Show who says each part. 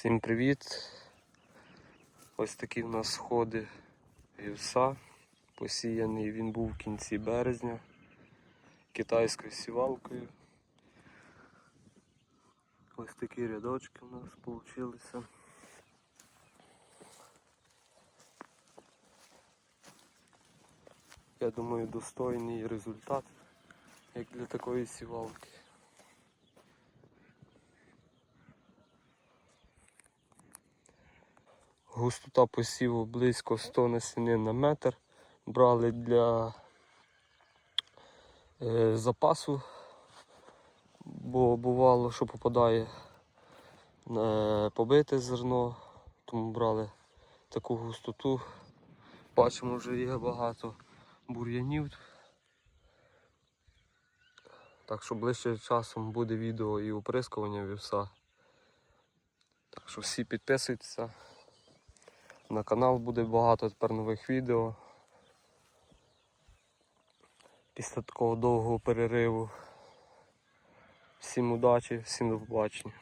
Speaker 1: Всім привіт! Ось такі в нас сходи вівса. Посіяний він був в кінці березня китайською сівалкою. Ось такі рядочки у нас вийшли. Я думаю, достойний результат, як для такої сівалки. Густота посіву близько 100 насінин на метр. Брали для е, запасу, бо бувало, що попадає на побите зерно, тому брали таку густоту. Бачимо, вже є багато бур'янів. Так що ближче часом буде відео і оприскування вівса. Так що всі підписуйтеся. На канал буде багато тепер нових відео. Після такого довгого перериву. Всім удачі, всім до побачення.